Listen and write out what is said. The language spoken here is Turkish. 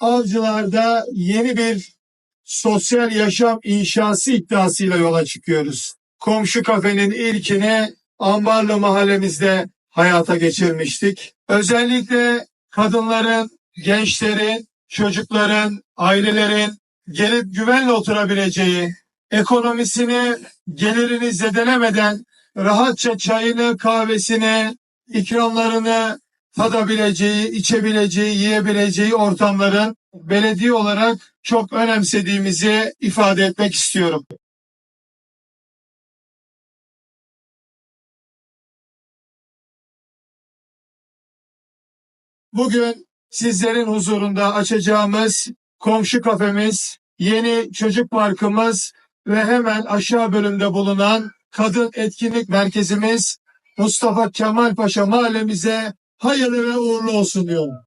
Avcılar'da yeni bir sosyal yaşam inşası iddiasıyla yola çıkıyoruz. Komşu kafenin ilkini Ambarlı mahallemizde hayata geçirmiştik. Özellikle kadınların, gençlerin, çocukların, ailelerin gelip güvenle oturabileceği, ekonomisini, gelirini zedelemeden rahatça çayını, kahvesini, ikramlarını tadabileceği, içebileceği, yiyebileceği ortamların belediye olarak çok önemsediğimizi ifade etmek istiyorum. Bugün sizlerin huzurunda açacağımız komşu kafemiz, yeni çocuk parkımız ve hemen aşağı bölümde bulunan kadın etkinlik merkezimiz Mustafa Kemal Paşa mahallemize hayırlı ve uğurlu olsun diyorum.